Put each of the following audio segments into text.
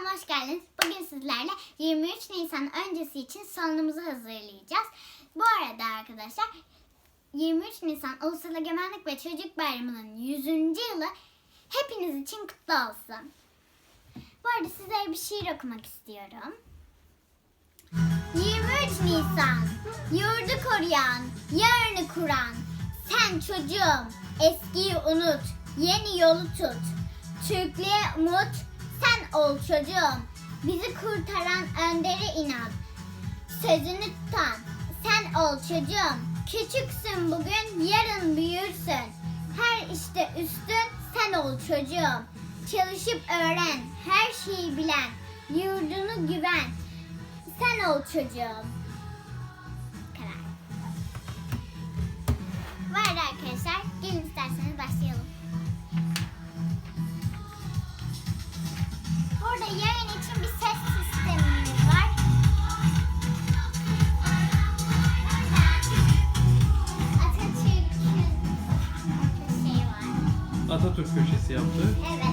kanalıma hoş geldiniz. Bugün sizlerle 23 Nisan öncesi için salonumuzu hazırlayacağız. Bu arada arkadaşlar 23 Nisan Ulusal Egemenlik ve Çocuk Bayramı'nın 100. yılı hepiniz için kutlu olsun. Bu arada sizlere bir şiir okumak istiyorum. 23 Nisan Yurdu koruyan, yarını kuran Sen çocuğum eskiyi unut, yeni yolu tut Türklüğe umut, ol çocuğum. Bizi kurtaran öndere inat. Sözünü tutan, sen ol çocuğum. Küçüksün bugün, yarın büyürsün. Her işte üstün, sen ol çocuğum. Çalışıp öğren, her şeyi bilen Yurdunu güven. Sen ol çocuğum. Atatürk köşesi yaptı. Evet,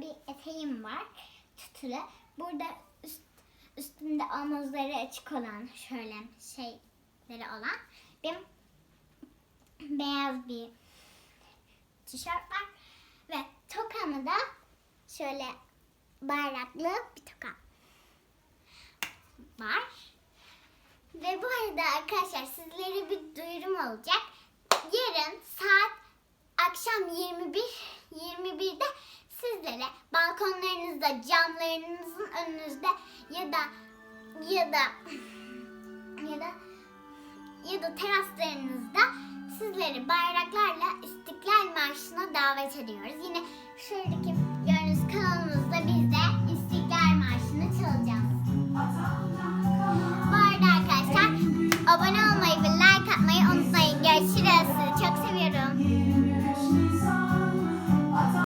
bir eteğim var. Tütülü. Burada üst, üstünde omuzları açık olan şöyle şeyleri olan bir beyaz bir tişört var. Ve tokamı da şöyle bayraklı bir toka var. Ve bu arada arkadaşlar sizlere bir duyurum olacak. Yarın saat akşam 21 21'de sizlere balkonlarınızda, camlarınızın önünüzde ya da ya da ya da ya da teraslarınızda sizleri bayraklarla İstiklal Marşı'na davet ediyoruz. Yine şuradaki